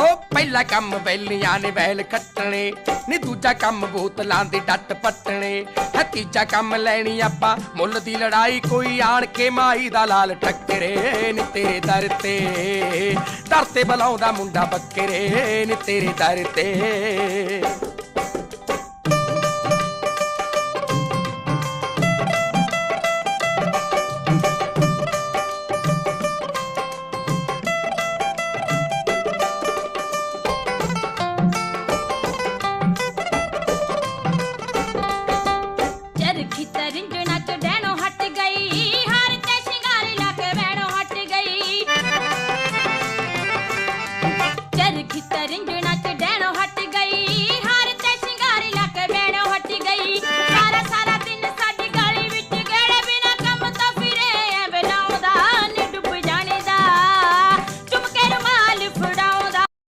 ਉਹ ਪਹਿਲਾ ਕੰਮ ਬੈਲੀਆਂ ਨੇ ਵੈਲ ਖੱਟਣੇ, ਨੀ ਦੂਜਾ ਕੰਮ ਬੋਤਲਾਂ ਦੇ ਡੱਟ ਪੱਟਣੇ। ਹੈ ਤੀਜਾ ਕੰਮ ਲੈਣੀ ਆਪਾਂ, ਮੁੱਲ ਦੀ ਲੜਾਈ ਕੋਈ ਆਣ ਕੇ ਮਾਈ ਦਾ ਲਾਲ ਟੱਕਰੇ ਨੀ ਤੇਰੇ ਦਰ ਤੇ। ਦਰ ਤੇ ਬਲਾਉਂਦਾ ਮੁੰਡਾ ਬੱਕਰੇ, ਨੀ ਤੇਰੇ ਦਰ ਤੇ। ਚਰਖੀ ਤਰਿੰਜਣਾ ਚ ਡੈਣੋ ਹਟ ਗਈ। ਹਾਰ ਤੇ ਸ਼ਿੰਗਾਰ ਲਾ ਕੇ ਵੈਣੋ ਹਟ ਗਈ। ਚਰਖੀ ਤਰਿੰਜਣਾ ਚ